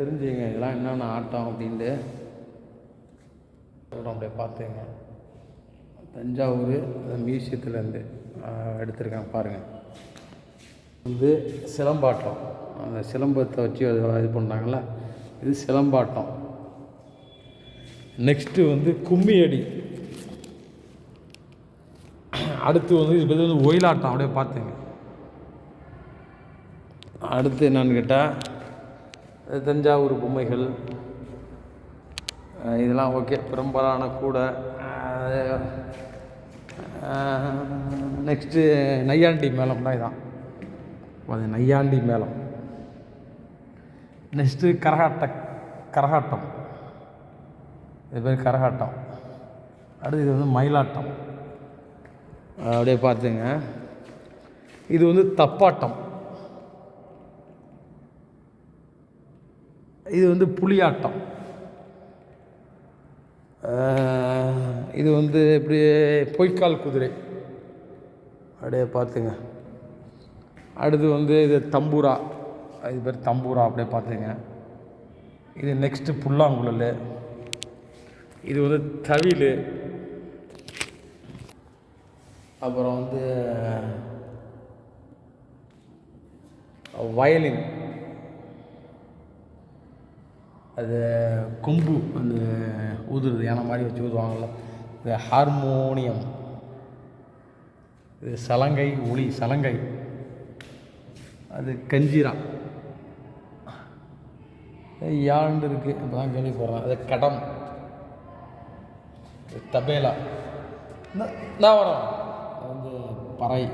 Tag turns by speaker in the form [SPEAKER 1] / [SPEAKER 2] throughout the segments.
[SPEAKER 1] தெரிஞ்சுங்க இதெல்லாம் என்னென்ன ஆட்டம் அப்படின்ட்டு. சொல்கிறோம் அப்படியே பார்த்துங்க. தஞ்சாவூர் மியூசியத்துலேருந்து எடுத்திருக்கேன் பாருங்கள் வந்து சிலம்பாட்டம். அந்த சிலம்பத்தை வச்சு இது பண்ணாங்கல்ல இது சிலம்பாட்டம். நெக்ஸ்ட்டு வந்து கும்மி அடி அடுத்து வந்து இது வந்து ஒயிலாட்டம் அப்படியே பார்த்துங்க. அடுத்து என்னன்னு கேட்டால் தஞ்சாவூர் பொம்மைகள். இதெல்லாம் ஓகே. பெரும்பாலான கூட நெக்ஸ்ட்டு நையாண்டி மேளம்னா இதான். அது நையாண்டி மேளம். நெக்ஸ்ட்டு கரகாட்ட கரகாட்டம். இது பேர் கரகாட்டம். அடுத்து இது வந்து மயிலாட்டம். அப்படியே பார்த்துங்க. இது வந்து தப்பாட்டம். இது வந்து புலியாட்டம். இது வந்து இப்படி பொய்க்கால் குதிரை. அப்படியே பார்த்துங்க. அடுத்து வந்து இது தம்பூரா. இது பேர் தம்பூரா அப்படியே பார்த்துங்க. இது நெக்ஸ்ட்டு புல்லாங்குழல். இது வந்து தவில். அப்புறம் வந்து வயலின். அது கொம்பு அந்த ஊதுறது யானை மாதிரி வச்சு ஊதுவாங்கள்ல. இது ஹார்மோனியம். இது சலங்கை ஒளி சலங்கை. அது கஞ்சிரா. யாழ்ந்து இருக்குது இப்போ தான் கேள்விப்படுறேன் அது கடம். தபேலா. நான் வரோம். அது வந்து பறை.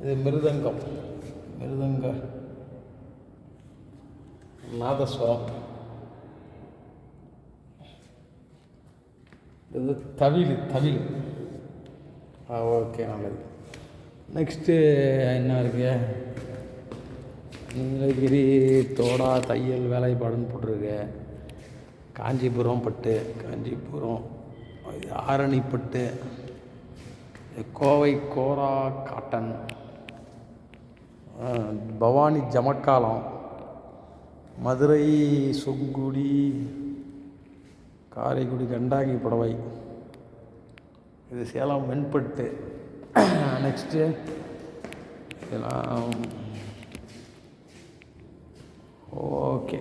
[SPEAKER 1] இது மிருதங்கம். மிருதங்க நாதஸ்வரம் இது தவில் தவில் ஆ ஓகே நல்லது நெக்ஸ்ட்டு என்ன இருக்கு நீலகிரி தோடா தையல் வேலைப்பாடுன்னு போட்டிருக்கு காஞ்சிபுரம் பட்டு காஞ்சிபுரம் இது ஆரணி பட்டு கோவை கோரா காட்டன் பவானி ஜமக்காலம் மதுரை சொங்குடி காரைக்குடி கண்டாங்கி புடவை. இது சேலம் வெண்பட்டு. நெக்ஸ்ட்டு இதெல்லாம். ஓகே